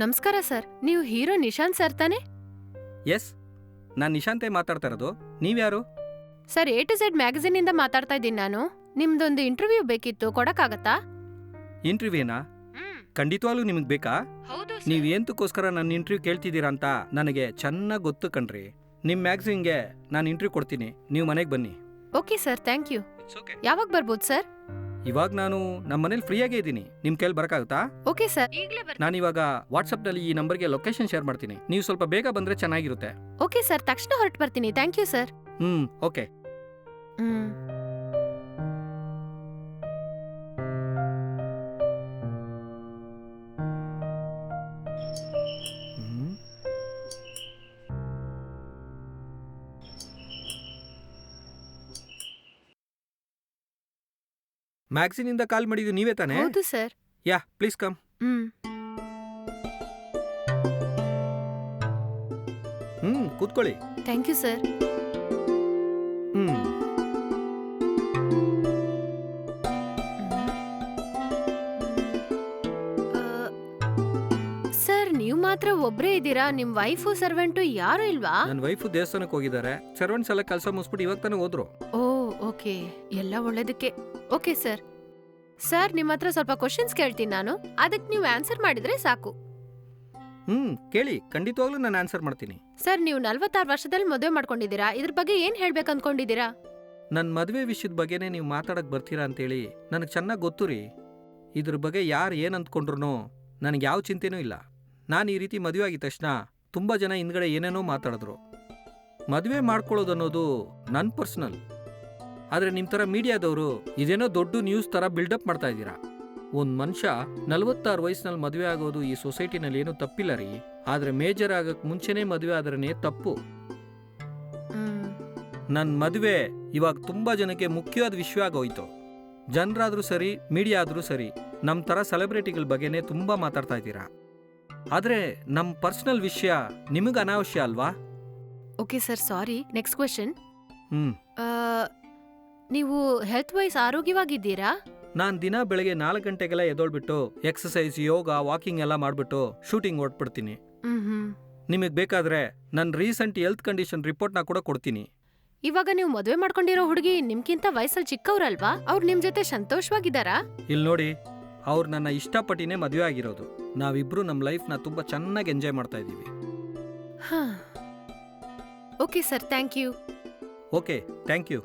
ನಮಸ್ಕಾರ ಸರ್ ನೀವು hero Nishant sir ತಾನೆ? ಎಸ್ ನಾನು ನಿಶಾಂತೆ ಮಾತಾಡ್ತಾ ಇರೋದು? ನೀವ್ಯಾರು ಸರ್ ಎ ಟು ಝೆಡ್ ಮ್ಯಾಗಝೀನಿಂದ ಮಾತಾಡ್ತಾ ಇದ್ದೀನಿ ನಾನು. ನಿಮ್ದೊಂದು ಇಂಟರ್ವ್ಯೂ ಬೇಕಿತ್ತು ಕೊಡಕ್ಕಾಗತ್ತಾ? ಇಂಟರ್ವ್ಯೂನಾ? ಖಂಡಿತವಾಗ್ಲೂ ನಿಮಗೆ ಬೇಕಾ? ಹೌದು ನೀವು ಎಂತಕ್ಕೋಸ್ಕರ ನನ್ನ ಇಂಟರ್ವ್ಯೂ ಕೇಳ್ತಿದ್ದೀರಾ ಅಂತ ನನಗೆ ಚೆನ್ನಾಗಿ ಗೊತ್ತು ಕಣ್ರಿ. ನಿಮ್ಮ ಮ್ಯಾಗ್ಝಿನ್ಗೆ ನಾನು ಇಂಟರ್ವ್ಯೂ ಕೊಡ್ತೀನಿ ನೀವು ಮನೆಗೆ ಬನ್ನಿ. Okay sir thank you. ಯಾವಾಗ ಬರ್ಬೋದು ಸರ್? ಇವಾಗ ನಾನು ನಮ್ಮ ಮನೇಲಿ ಫ್ರೀಯಾಗೇ ಇದ್ದೀನಿ. ನಿಮ್ ಕೈಲಿ ಬರಕಾಗುತ್ತಾ ಓಕೆ ಸರ್. ಈಗಲೇ ನಾನು ಇವಾಗ ವಾಟ್ಸಪ್ನಲ್ಲಿ ಈ ನಂಬರ್ಗೆ ಲೊಕೇಶನ್ ಶೇರ್ ಮಾಡ್ತೀನಿ. ನೀವು ಸ್ವಲ್ಪ ಬೇಗ ಬಂದ್ರೆ ಚೆನ್ನಾಗಿರುತ್ತೆ. ಓಕೆ ಸರ್ ತಕ್ಷಣ ಹೊರಟು ಬರ್ತೀನಿ. Thank you sir. Hmm okay. Hmm. ಮ್ಯಾಗ್ಝಿನಿಂದ ಕಾಲ್ ಮಾಡಿದ್ದು ನೀವೇ ತಾನೇ? ಹೌದು sir. Yeah please come. Hmm. Hmm ಕೂತ್ಕೊಳ್ಳಿ. Thank you sir. Hmm. Sir ನೀವು ಮಾತ್ರ ಒಬ್ರೇ ಇದ್ದೀರಾ? ನಿಮ್ ವೈಫು ಸರ್ವೆಂಟು ಯಾರು ಇಲ್ವಾ? ನನ್ನ ವೈಫು ದೇವಸ್ಥಾನಕ್ಕೆ ಹೋಗಿದ್ದಾರೆ. ಸರ್ವೆಂಟ್ಸ್ ಎಲ್ಲ ಕೆಲಸ ಮುಗಿಸ್ಬಿಟ್ಟು ಇವಾಗ ತಾನೇ ಹೋದ್ರು. ಓ ಓಕೆ ಎಲ್ಲ ಒಳ್ಳೇದಕ್ಕೆ. Okay sir. ಸರ್ ನಿಮ್ಮ ಹತ್ರ ಸ್ವಲ್ಪ ಕ್ವಶನ್ಸ್ ಕೇಳ್ತೀನಿ ನಾನು. ಅದಕ್ಕೆ ನೀವು ಆನ್ಸರ್ ಮಾಡಿದ್ರೆ ಸಾಕು. ಹ್ಮ್ ಕೇಳಿ. ಖಂಡಿತವಾಗ್ಲೂ ನಾನು ಆನ್ಸರ್ ಮಾಡ್ತೀನಿ. ಸರ್ ನೀವು ನಲ್ವತ್ತಾರು ವರ್ಷದಲ್ಲಿ ಮದುವೆ ಮಾಡ್ಕೊಂಡಿದ್ದೀರಾ? ಇದ್ರ ಬಗ್ಗೆ ಏನ್ ಹೇಳ್ಬೇಕು ಅನ್ಕೊಂಡಿದ್ದೀರಾ? ನನ್ನ ಮದುವೆ ವಿಷಯದ ಬಗ್ಗೆನೇ ನೀವು ಮಾತಾಡಕ್ ಬರ್ತೀರಾ ಅಂತೇಳಿ ನನಗೆ ಚೆನ್ನಾಗಿ ಗೊತ್ತು ರೀ. ಇದ್ರ ಬಗ್ಗೆ ಯಾರು ಏನು ಅಂದ್ಕೊಂಡ್ರು ನನಗೆ ಯಾವ ಚಿಂತೆನೂ ಇಲ್ಲ. ನಾನು ಈ ರೀತಿ ಮದುವೆ ಆಗಿದ ತಕ್ಷಣ ತುಂಬ ಜನ ಹಿಂದ್ಗಡೆ ಏನೇನೋ ಮಾತಾಡಿದ್ರು. ಮದುವೆ ಮಾಡ್ಕೊಳ್ಳೋದು ಅನ್ನೋದು ನನ್ನ ಪರ್ಸ್ನಲ್. ಆದರೆ ನಿಮ್ಮ ಥರ ಮೀಡಿಯಾದವರು ಇದೇನೋ ದೊಡ್ಡ ನ್ಯೂಸ್ ಥರ ಬಿಲ್ಡಪ್ ಮಾಡ್ತಾ ಇದ್ದೀರಾ? ಒಂದು ಮನುಷ್ಯ ನಲವತ್ತಾರು ವಯಸ್ಸಿನಲ್ಲಿ ಮದುವೆ ಆಗೋದು ಈ ಸೊಸೈಟಿನಲ್ಲಿ ಏನೂ ತಪ್ಪಿಲ್ಲ ರೀ. ಆದರೆ ಮೇಜರ್ ಆಗಕ್ಕೆ ಮುಂಚೆನೇ ಮದುವೆ ಆದ್ರೇ ತಪ್ಪು. ನನ್ನ ಮದುವೆ ಇವಾಗ ತುಂಬ ಜನಕ್ಕೆ ಮುಖ್ಯವಾದ ವಿಷಯ ಆಗೋಯ್ತು. ಜನರಾದರೂ ಸರಿ ಮೀಡಿಯಾ ಆದರೂ ಸರಿ ನಮ್ಮ ಥರ ಸೆಲೆಬ್ರಿಟಿಗಳ ಬಗ್ಗೆನೇ ತುಂಬ ಮಾತಾಡ್ತಾ ಇದ್ದೀರಾ? ಆದರೆ ನಮ್ಮ ಪರ್ಸ್ನಲ್ ವಿಷಯ ನಿಮಗೆ ಅನಾವಶ್ಯ ಅಲ್ವಾ? Okay sir sorry next question ಹ್ಞೂ ನೀವು ಹೆಲ್ತ್ ವೈಸ್ ಆರೋಗ್ಯವಾಗಿದ್ದೀರಾ? ನಾನು ದಿನ ಬೆಳಗ್ಗೆ ನಾಲ್ಕು ಗಂಟೆಗೆಲ್ಲ ಎದ್ದೋಳ್ಬಿಟ್ಟು ಎಕ್ಸಸೈಸ್ ಯೋಗ ವಾಕಿಂಗ್ ಎಲ್ಲ ಮಾಡಿಬಿಟ್ಟು ಶೂಟಿಂಗ್ ಓಡ್ಬಿಡ್ತೀನಿ ಹ್ಮ್ ಹ್ಮ್ ನಿಮಗೆ ಬೇಕಾದರೆ ನನ್ನ ರೀಸೆಂಟ್ ಹೆಲ್ತ್ ಕಂಡೀಷನ್ ರಿಪೋರ್ಟ್ನ ಕೂಡ ಕೊಡ್ತೀನಿ. ಇವಾಗ ನೀವು ಮದುವೆ ಮಾಡ್ಕೊಂಡಿರೋ ಹುಡುಗಿ ನಿಮ್ಗಿಂತ ವಯಸ್ಸಲ್ಲಿ ಚಿಕ್ಕವ್ರಲ್ವಾ? ಅವ್ರು ನಿಮ್ ಜೊತೆ ಸಂತೋಷವಾಗಿದ್ದಾರಾ? ಇಲ್ಲಿ ನೋಡಿ ಅವ್ರು ನನ್ನ ಇಷ್ಟಪಟ್ಟಿನೇ ಮದುವೆ ಆಗಿರೋದು. ನಾವಿಬ್ಬರು ನಮ್ಮ ಲೈಫ್ನ ತುಂಬ ಚೆನ್ನಾಗಿ ಎಂಜಾಯ್ ಮಾಡ್ತಾ ಇದ್ದೀವಿ. Okay sir thank you okay thank you